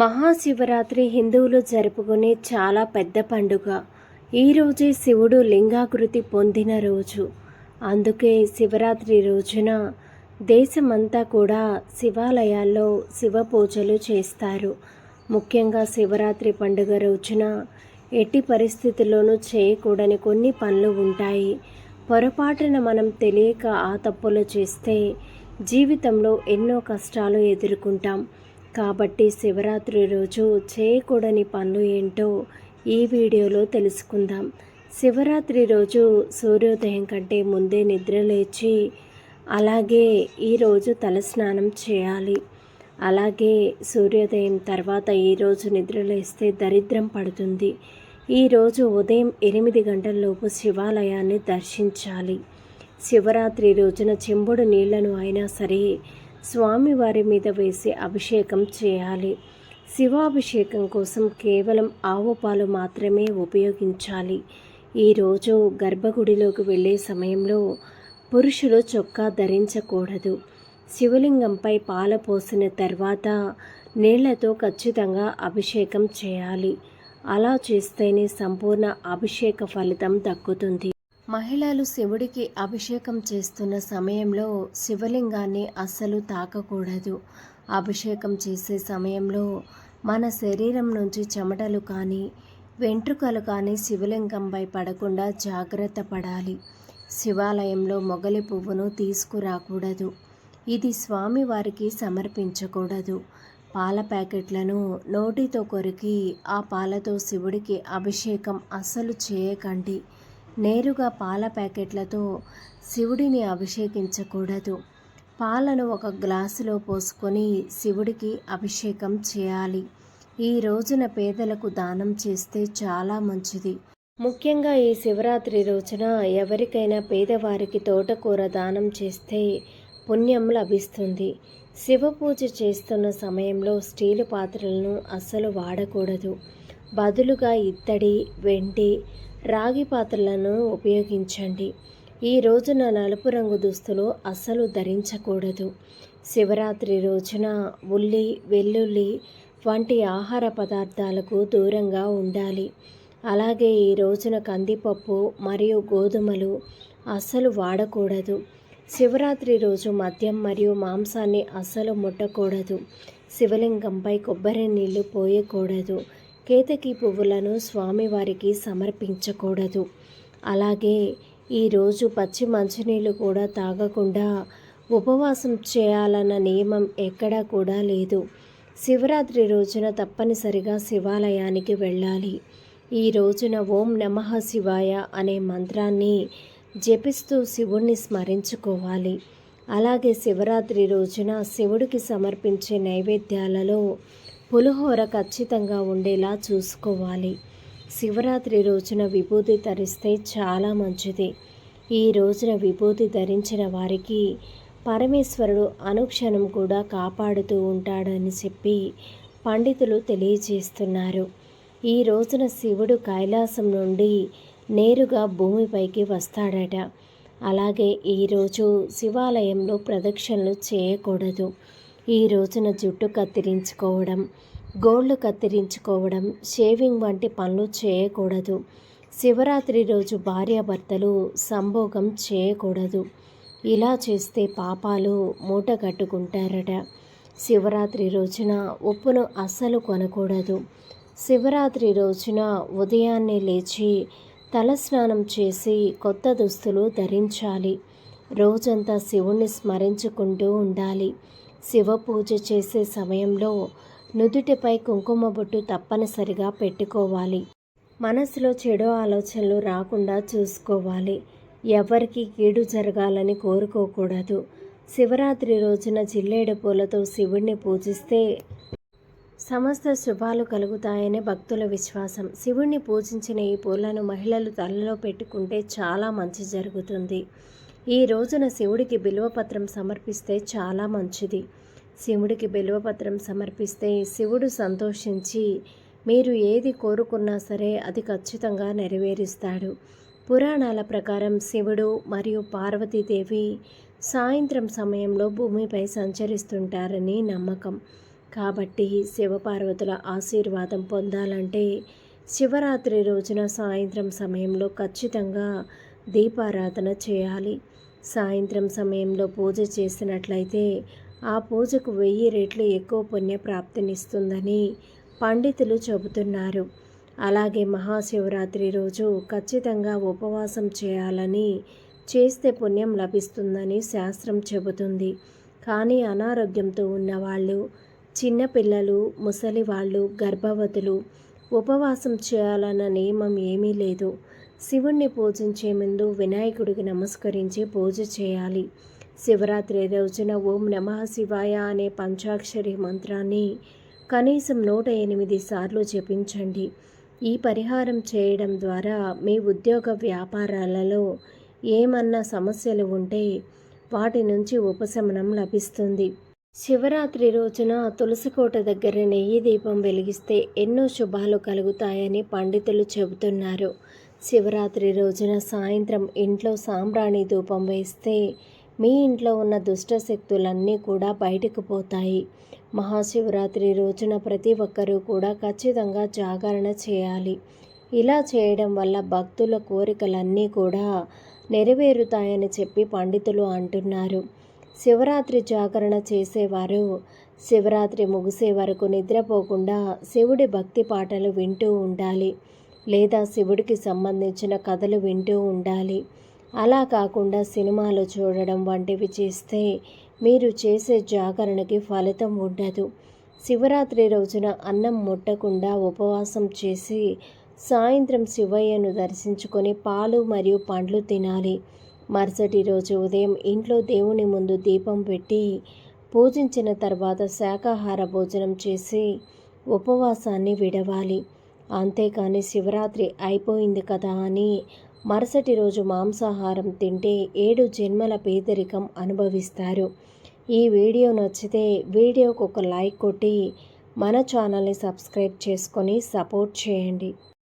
మహాశివరాత్రి హిందువులు జరుపుకునే చాలా పెద్ద పండుగ. ఈరోజే శివుడు లింగాకృతి పొందిన రోజు. అందుకే శివరాత్రి రోజున దేశమంతా కూడా శివాలయాల్లో శివ పూజలు చేస్తారు. ముఖ్యంగా శివరాత్రి పండుగ రోజున ఎట్టి పరిస్థితుల్లోనూ చేయకూడని కొన్ని పనులు ఉంటాయి. పొరపాటున మనం తెలియక ఆ తప్పులు చేస్తే జీవితంలో ఎన్నో కష్టాలు ఎదుర్కొంటాం. కాబట్టి శివరాత్రి రోజు చేయకూడని పనులు ఏంటో ఈ వీడియోలో తెలుసుకుందాం. శివరాత్రి రోజు సూర్యోదయం కంటే ముందే నిద్ర లేచి అలాగే ఈరోజు తలస్నానం చేయాలి. అలాగే సూర్యోదయం తర్వాత ఈరోజు నిద్రలేస్తే దరిద్రం పడుతుంది. ఈరోజు ఉదయం ఎనిమిది గంటలలోపు శివాలయాన్ని దర్శించాలి. శివరాత్రి రోజున చెంబుడు నీళ్ళను అయినా సరే స్వామివారి మీద వేసి అభిషేకం చేయాలి. శివాభిషేకం కోసం కేవలం ఆవు పాలు మాత్రమే ఉపయోగించాలి. ఈరోజు గర్భగుడిలోకి వెళ్ళే సమయంలో పురుషులు చొక్కా ధరించకూడదు. శివలింగంపై పాల పోసిన తర్వాత నీళ్ళతో ఖచ్చితంగా అభిషేకం చేయాలి. అలా చేస్తేనే సంపూర్ణ అభిషేక ఫలితం దక్కుతుంది. మహిళలు శివుడికి అభిషేకం చేస్తున్న సమయంలో శివలింగాన్ని అస్సలు తాకకూడదు. అభిషేకం చేసే సమయంలో మన శరీరం నుంచి చెమటలు కానీ వెంట్రుకలు కానీ శివలింగంపై పడకుండా జాగ్రత్త పడాలి. శివాలయంలో మొగలి పువ్వును తీసుకురాకూడదు. ఇది స్వామివారికి సమర్పించకూడదు. పాల ప్యాకెట్లను నోటితో కొరికి ఆ పాలతో శివుడికి అభిషేకం అస్సలు చేయకండి. నేరుగా పాల ప్యాకెట్లతో శివుడిని అభిషేకించకూడదు. పాలను ఒక గ్లాసులో పోసుకొని శివుడికి అభిషేకం చేయాలి. ఈ రోజున పేదలకు దానం చేస్తే చాలా మంచిది. ముఖ్యంగా ఈ శివరాత్రి రోజున ఎవరికైనా పేదవారికి తోటకూర దానం చేస్తే పుణ్యం లభిస్తుంది. శివ పూజ చేస్తున్న సమయంలో స్టీలు పాత్రలను అస్సలు వాడకూడదు. బదులుగా ఇత్తడి వెండి రాగి పాత్రలను ఉపయోగించండి. ఈ రోజున నలుపు రంగు దుస్తులు అస్సలు ధరించకూడదు. శివరాత్రి రోజున ఉల్లి వెల్లుల్లి వంటి ఆహార పదార్థాలకు దూరంగా ఉండాలి. అలాగే ఈ రోజున కందిపప్పు మరియు గోధుమలు అస్సలు వాడకూడదు. శివరాత్రి రోజు మద్యం మరియు మాంసాన్ని అస్సలు ముట్టకూడదు. శివలింగంపై కొబ్బరి నీళ్ళు పోయకూడదు. కేతకి పువ్వులను స్వామివారికి సమర్పించకూడదు. అలాగే ఈరోజు పచ్చి మంచినీళ్ళు కూడా తాగకుండా ఉపవాసం చేయాలన్న నియమం ఎక్కడా కూడా లేదు. శివరాత్రి రోజున తప్పనిసరిగా శివాలయానికి వెళ్ళాలి. ఈ రోజున ఓం నమ శివాయ అనే మంత్రాన్ని జపిస్తూ శివుణ్ణి స్మరించుకోవాలి. అలాగే శివరాత్రి రోజున శివుడికి సమర్పించే నైవేద్యాలలో పులిహోర ఖచ్చితంగా ఉండేలా చూసుకోవాలి. శివరాత్రి రోజున విభూతి ధరిస్తే చాలా మంచిది. ఈ రోజున విభూతి ధరించిన వారికి పరమేశ్వరుడు అనుక్షణం కూడా కాపాడుతూ ఉంటాడని చెప్పి పండితులు తెలియజేస్తున్నారు. ఈ రోజున శివుడు కైలాసం నుండి నేరుగా భూమిపైకి వస్తాడట. అలాగే ఈరోజు శివాలయంలో ప్రదక్షిణలు చేయకూడదు. ఈ రోజున జుట్టు కత్తిరించుకోవడం గోళ్ళు కత్తిరించుకోవడం షేవింగ్ వంటి పనులు చేయకూడదు. శివరాత్రి రోజు భార్యాభర్తలు సంభోగం చేయకూడదు. ఇలా చేస్తే పాపాలు మూట కట్టుకుంటారట శివరాత్రి రోజున ఉప్పును అస్సలు కొనకూడదు. శివరాత్రి రోజున ఉదయాన్నే లేచి తలస్నానం చేసి కొత్త దుస్తులు ధరించాలి. రోజంతా శివుణ్ణి స్మరించుకుంటూ ఉండాలి. శివ పూజ చేసే సమయంలో నుదుటిపై కుంకుమ బొట్టు తప్పనిసరిగా పెట్టుకోవాలి. మనసులో చెడు ఆలోచనలు రాకుండా చూసుకోవాలి. ఎవరికి కీడు జరగాలని కోరుకోకూడదు. శివరాత్రి రోజున జిల్లేడు పూలతో శివుణ్ణి పూజిస్తే సమస్త శుభాలు కలుగుతాయనే భక్తుల విశ్వాసం. శివుణ్ణి పూజించిన ఈ పూలను మహిళలు తలలో పెట్టుకుంటే చాలా మంచి జరుగుతుంది. ఈ రోజున శివుడికి బిల్వపత్రం సమర్పిస్తే చాలా మంచిది. శివుడికి బిల్వపత్రం సమర్పిస్తే శివుడు సంతోషించి మీరు ఏది కోరుకున్నా సరే అది ఖచ్చితంగా నెరవేరుస్తాడు. పురాణాల ప్రకారం శివుడు మరియు పార్వతీదేవి సాయంత్రం సమయంలో భూమిపై సంచరిస్తుంటారని నమ్మకం. కాబట్టి శివపార్వతుల ఆశీర్వాదం పొందాలంటే శివరాత్రి రోజున సాయంత్రం సమయంలో ఖచ్చితంగా దీపారాధన చేయాలి. సాయంత్రం సమయంలో పూజ చేసినట్లయితే ఆ పూజకు వెయ్యి రెట్లు ఎక్కువ పుణ్య ప్రాప్తినిస్తుందని పండితులు చెబుతున్నారు. అలాగే మహాశివరాత్రి రోజు ఖచ్చితంగా ఉపవాసం చేయాలని చేస్తే పుణ్యం లభిస్తుందని శాస్త్రం చెబుతుంది. కానీ అనారోగ్యంతో ఉన్నవాళ్ళు చిన్నపిల్లలు ముసలి వాళ్ళు గర్భవతులు ఉపవాసం చేయాలన్న నియమం ఏమీ లేదు. శివుణ్ణి పూజించే ముందు వినాయకుడికి నమస్కరించి పూజ చేయాలి. శివరాత్రి రోజున ఓం నమ శివాయ అనే పంచాక్షరి మంత్రాన్ని కనీసం నూట ఎనిమిది సార్లు జపించండి. ఈ పరిహారం చేయడం ద్వారా మీ ఉద్యోగ వ్యాపారాలలో ఏమన్నా సమస్యలు ఉంటే వాటి నుంచి ఉపశమనం లభిస్తుంది. శివరాత్రి రోజున తులసికోట దగ్గర నెయ్యి దీపం వెలిగిస్తే ఎన్నో శుభాలు కలుగుతాయని పండితులు చెబుతున్నారు. శివరాత్రి రోజున సాయంత్రం ఇంట్లో సాంబ్రాణి ధూపం వేస్తే మీ ఇంట్లో ఉన్న దుష్ట శక్తులన్నీ కూడా బయటకు పోతాయి. మహాశివరాత్రి రోజున ప్రతి ఒక్కరూ కూడా ఖచ్చితంగా జాగరణ చేయాలి. ఇలా చేయడం వల్ల భక్తుల కోరికలన్నీ కూడా నెరవేరుతాయని చెప్పి పండితులు అంటున్నారు. శివరాత్రి జాగరణ చేసేవారు శివరాత్రి ముగిసే వరకు నిద్రపోకుండా శివుడి భక్తి పాటలు వింటూ ఉండాలి. లేదా శివుడికి సంబంధించిన కథలు వింటూ ఉండాలి. అలా కాకుండా సినిమాలు చూడడం వంటివి చేస్తే మీరు చేసే జాగరణకి ఫలితం ఉండదు. శివరాత్రి రోజున అన్నం ముట్టకుండా ఉపవాసం చేసి సాయంత్రం శివయ్యను దర్శించుకొని పాలు మరియు పండ్లు తినాలి. మరుసటి రోజు ఉదయం ఇంట్లో దేవుని ముందు దీపం పెట్టి పూజించిన తర్వాత శాకాహార భోజనం చేసి ఉపవాసాన్ని విడవాలి. అంతేకాని శివరాత్రి అయిపోయింది కదా అని మరుసటి రోజు మాంసాహారం తింటే ఏడు జన్మల పేదరికం అనుభవిస్తారు. ఈ వీడియో నచ్చితే వీడియోకు ఒక లైక్ కొట్టి మన ఛానల్ని సబ్స్క్రైబ్ చేసుకొని సపోర్ట్ చేయండి.